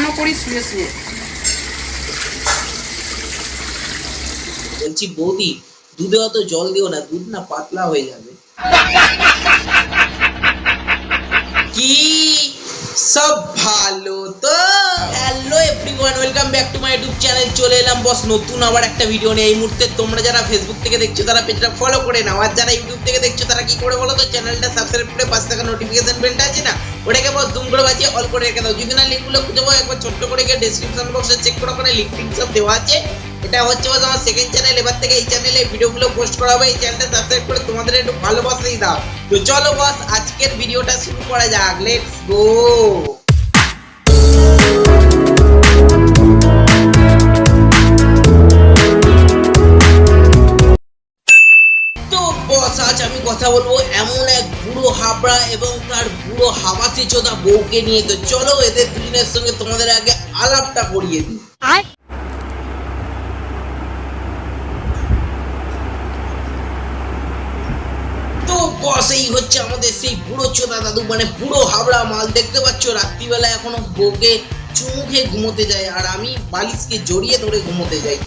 আরামও করি শুয়ে শুয়ে। বলছি বৌদি দুধে অত জল দিও না দুধ না পাতলা হয়ে যাবে। কি সব ভালো তো? Hello everyone welcome back to my YouTube channel চলে এলাম বস নতুন আবার একটা ভিডিও নিয়ে। এই মুহূর্তে তোমরা যারা ফেসবুক থেকে দেখছ তারা পেজটা ফলো করে নাও। আর যারা ইউটিউব থেকে দেখছ তারা কি করে বলো তো? চ্যানেলটা সাবস্ক্রাইব করে পাশে থাকা নোটিফিকেশন বেলটা আছে না? ওটাকে বল জুম করে বাজিয়ে অল করে রেখে দাও। যদি না লিঙ্কগুলো খুঁজে পাও, একবার ছোট্ট করে গিয়ে ডিসক্রিপশন বক্সে চেক করো ওখানে লিঙ্ক টিঙ্ক সব দেওয়া আছে। এটা হচ্ছে আমার সেকেন্ড চ্যানেল এবার থেকে এই চ্যানেলে ভিডিওগুলো পোস্ট করা হবে। এই চ্যানেলটা সাবস্ক্রাইব করে তোমাদের একটু ভালোবাসাই দাও। তো চলো বস আজকের ভিডিওটা শুরু করা যাক। লেটস গো বস আজ আমি কথা বলব। এমন এক বুড়ো হাবড়া এবং তার বুড়ো হাবাতে চোদা বউকে নিয়ে তো চলো এদের দুজনের সঙ্গে তোমাদের আগে আলাপটা করিয়ে দিই। তো বস এই হচ্ছে আমাদের সেই বুড়ো চোদা দাদু মানে বুড়ো হাবড়া মাল। দেখতে পাচ্ছ রাত্রিবেলা এখনও বউকে চুমু খেয়ে ঘুমোতে যায় আর আমি বালিশকে জড়িয়ে ধরে ঘুমোতে যাই।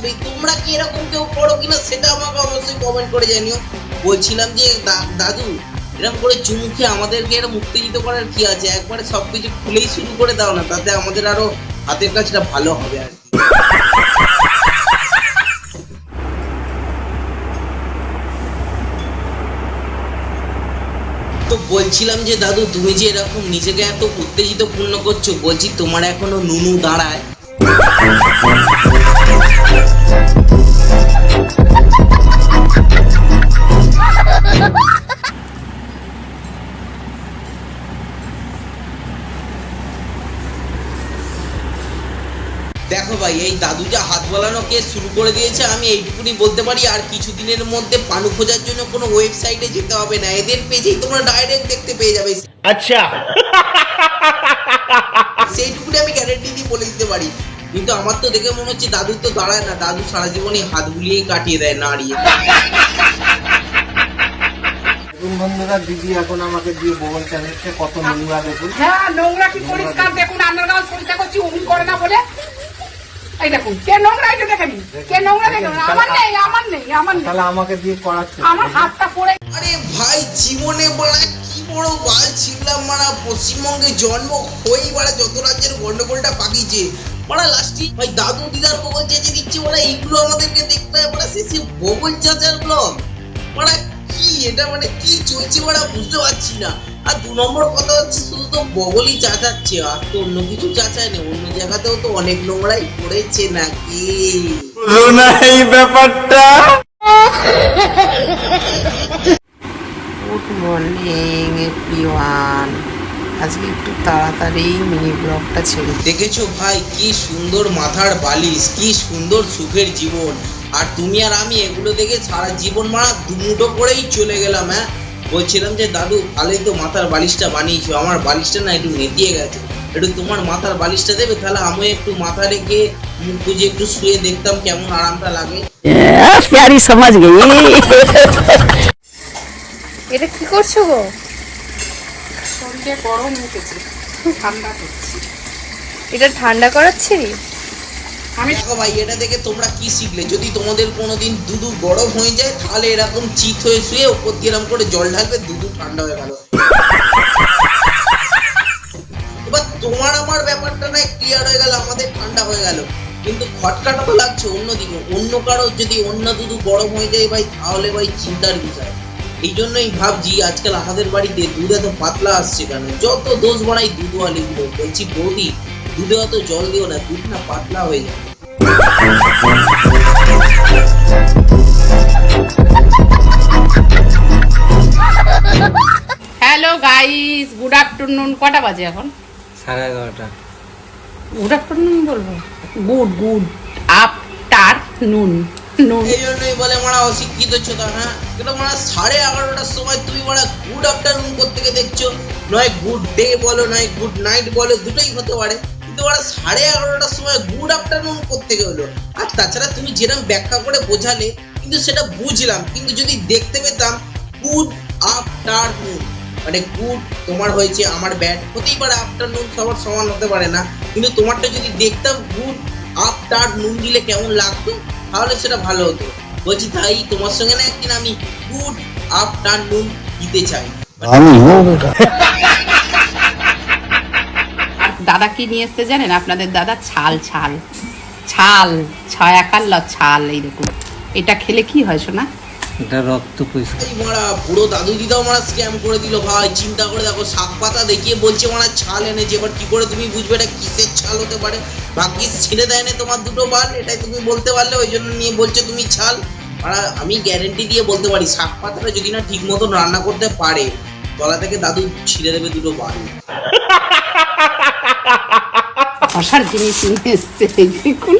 থাকবেই তোমরা কি এরকম কেউ করো কিনা সেটা আমাকে অবশ্যই কমেন্ট করে জানিও। বলছিলাম যে দাদু এরকম করে চুমু খেয়ে আমাদেরকে এরকম উত্তেজিত করার কি আছে? একবারে সবকিছু খুলেই শুরু করে দাও না, তাতে আমাদের আরও হাতের কাজটা ভালো হবে আর কি। তো বলছিলাম যে, দাদু, তুমি যে এরকম নিজেকে এত উত্তেজিত পূর্ণ করছ, বলছি তোমার এখনও নুনু দাঁড়ায়। দেখো ভাই এই দাদু যা হাত বলানো কে শুরু করে দিয়েছে আমি এইটুকুনি বলতে পারি আর কিছুদিনের মধ্যে পানু খোঁজার জন্য কোনো ওয়েবসাইটে যেতে হবে না। এদের পেজেই তোমরা ডাইরেক্ট দেখতে পেয়ে যাবে। আচ্ছা। সেইটুকুনি আমি গ্যারেন্টি দিয়ে বলে দিতে পারি। কিন্তু আমার তো দেখে মনে হচ্ছে দাদু তো দাঁড়ায় না। দাদু সারা জীবনই হাত বুলিয়েই কাটিয়ে দেয় নাড়িয়ে। বন্ধুরা দিদি এখন আমাকে দিয়ে বগল চালাচ্ছে কত নোংরা দেখুন। হ্যাঁ নোংরা কি পরিষ্কার? দেখুন আপনার গাছ পরিষ্কার করছি অমনি করে না বলে। এই দেখুন কে নোংরা এটা দেখেনি কে নোংরা দেখেন আমার নেই আমার নেই আমার নেই। তাহলে আমাকে দিয়ে করাচ্ছে। আমার হাতটা পড়ে আরে ভাই জীবনে বড়া কি বড় বাল ছিলাম মারা। পশ্চিমবঙ্গে জন্ম হয়েই বাড়া যত রাজ্যের গন্ডগোলটা পাকিয়েছে। মারা লাস্টি ভাই দাদু দিদার বগল চেঁচে দিচ্ছে বড়া এইগুলো আমাদেরকে দেখতে হয় বড়া শেষে বগল চাচার ব্লগ মারা কি? এটা মানে কি চলছে বড়া বুঝতে পারছি না। আর দু নম্বর কথা হচ্ছে শুধু তো বগলই চাচাচ্ছে। আর তো অন্য কিছু চাচায় না অন্য জায়গাতেও তো অনেক নোংরাই পড়েছে নাকি? গুড মর্নিং এভরিওয়ান আজকে একটু তাড়াতাড়ি মিনি ব্লগটা ছেড়ে দেখেছ ভাই কি সুন্দর মাথার বালিশ কি সুন্দর সুখের জীবন। আর তুমি আর আমি এগুলো দেখে সারা জীবন মারা দুমুটো করেই চলে গেলাম হ্যাঁ? বলছিলাম যে দাদু তাহলে তো মাথার বালিশটা বানিয়েছো আমার বালিশটা না একটু নেতিয়ে গেছে। একটু তোমার মাথার বালিশটা দেবে তাহলে আমি একটু মাথা রেখে মুখ বুঝে একটু শুয়ে দেখতাম কেমন আরামটা লাগে। সমাজ এটা কি করছ গো? শরীরে গরম উঠেছে ঠান্ডা করছি। এটা ঠান্ডা করাচ্ছি আমি দেখো ভাই এটা দেখে তোমরা কি শিখলে? যদি তোমাদের কোনোদিন দুধু গরম হয়ে যায় তাহলে এরকম চিত হয়ে শুয়ে ওপর দিয়ে এরকম করে জল ঢালবে দুধু ঠান্ডা হয়ে গেল। এবার তোমার আমার ব্যাপারটা না ক্লিয়ার হয়ে গেল আমাদের ঠান্ডা হয়ে গেল। কিন্তু খটকাটা তো লাগছে অন্যদিকে অন্য কারও যদি অন্য দুধু গরম হয়ে যায় ভাই তাহলে ভাই চিন্তার বিষয়। এই জন্যই ভাবছি আজকাল আমাদের বাড়িতে দুধ এত পাতলা আসছে কেন? যত দোষ বাড়াই দুধ আলিগুলো বলছি বৌদি দুধে অত জল দিও না দুধ না পাতলা হয়ে যাবে হ্যালো গাইস গুড আফটারনুন কটা বাজে এখন? সাড়ে এগারোটা। গুড আফটারনুন বলব? Good good afternoon noon হ্যাঁ? এগারোটার সময় তুমি গুড আফটারনুন করতে এগারোটার সময় গুড আফটারনুন করতে আর তাছাড়া তুমি যেরকম ব্যাখ্যা করে বোঝালে, কিন্তু সেটা বুঝলাম। কিন্তু যদি দেখতে পেতাম গুড আফটারনুন মানে গুড তোমার হয়েছে, আমার ব্যাড হতেই পারে আফটার নুন সবার সমান হতে পারে না। কিন্তু তোমারটা যদি দেখতাম গুড আফটার নুন দিলে কেমন লাগতো? তাহলে সেটা ভালো হতো। বলছি তাই তোমার সঙ্গে না একদিন আমি গুড আফটারনুন দিতে চাই। আর দাদা কি নিয়ে এসছে জানেন? আপনাদের দাদা ছাল ছাল। ছাল ছায়া কাল্লা ছাল এইরকম। এটা খেলে কি হয় শোনা এটা রক্ত পরিষ্কার। মারা পুরো দাদু দিদাও মারা স্ক্যাম করে দিল ভাই। চিন্তা করে দেখো শাক পাতা দেখিয়ে বলছে মারা ছাল এনেছে। এবার কি করে তুমি বুঝবে? এটা কিসের ছাল হতে পারে? ভাগ্যিস ছেড়ে দেয় না তোমার দুটো বাল। এটাই তুমি বলতে পারলে ওই জন্য নিয়ে বলছে তুমি ছাল। মারা আমি গ্যারেন্টি দিয়ে বলতে পারি শাক পাতাটা যদি না ঠিক মতন রান্না করতে পারে তলা থেকে দাদু ছিঁড়ে দেবে দুটো বাল। ঘষার জিনিস নিয়ে এসছে দেখুন।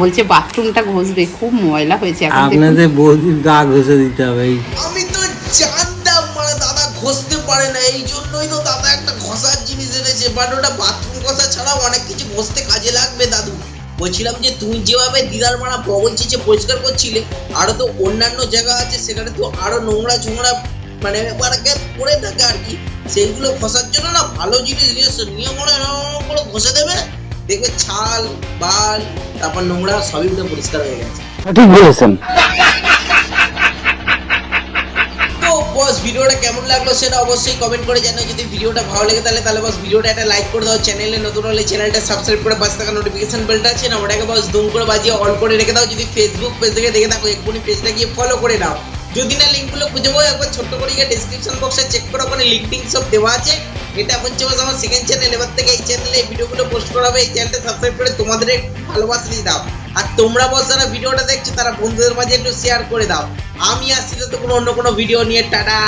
বলছে বাথরুমটা ঘষবে খুব ময়লা হয়েছে এখন আপনাদের বৌদির গা ঘষে দিতে হবে আমি তো জানতাম মানে দাদা ঘষতে পারে না এই জন্যই তো দাদা একটা ঘষার জিনিস এনেছে বাট ওটা বাথরুম ঘষা ছাড়াও অনেক কিছু ঘষতে কাজে লাগবে দাদু। বলছিলাম যে তুমি যেভাবে দিদার মারা বগল চিচে পরিষ্কার করছিলে আরও তো অন্যান্য জায়গা আছে সেখানে তো আরও নোংরা ছোংরা মানে বাড়াকে পড়ে থাকে আর কি। সেইগুলো ঘষার জন্য না ভালো জিনিস নিয়ে এসো নিয়ে মনে হয় এরকম করে ঘষে দেবে। দেখবে ছাল বাল তারপর নোংরা সবই উঠে পরিষ্কার হয়ে গেছে। ঠিক বলেছেন। তো বস ভিডিওটা কেমন লাগল সেটা অবশ্যই কমেন্ট করে জানাও। যদি ভিডিওটা ভালো লেগে তাহলে তাহলে বস ভিডিওটা একটা লাইক করে দাও। চ্যানেলে নতুন হলে চ্যানেলটা সাবস্ক্রাইব করে পাশে থাকা নোটিফিকেশন বেলটা আছে না ওটাকে বস দুম করে বাজিয়ে অল করে রেখে দাও। যদি ফেসবুক পেজ থেকে দেখে থাকো এক্ষুনি পেজটা গিয়ে ফলো করে নাও। যদি না লিঙ্কগুলো খুঁজে পাও একবার ছোট্ট করে গিয়ে ডিসক্রিপশন বক্সে চেক করো ওখানে লিঙ্ক টিঙ্ক সব দেওয়া আছে। এটা হচ্ছে আমার সেকেন্ড চ্যানেল এবার থেকে এই চ্যানেলে ভিডিওগুলো পোস্ট করা হবে, এই চ্যানেলটা সাবস্ক্রাইব করে তোমাদের ভালোবাসা দিয়ে দাও। আর তোমরা বস যারা ভিডিওটা দেখছ, তারা বন্ধুদের মাঝে একটু শেয়ার করে দাও। আমি আসছি তো কোনো অন্য কোনো ভিডিও নিয়ে, টাটা!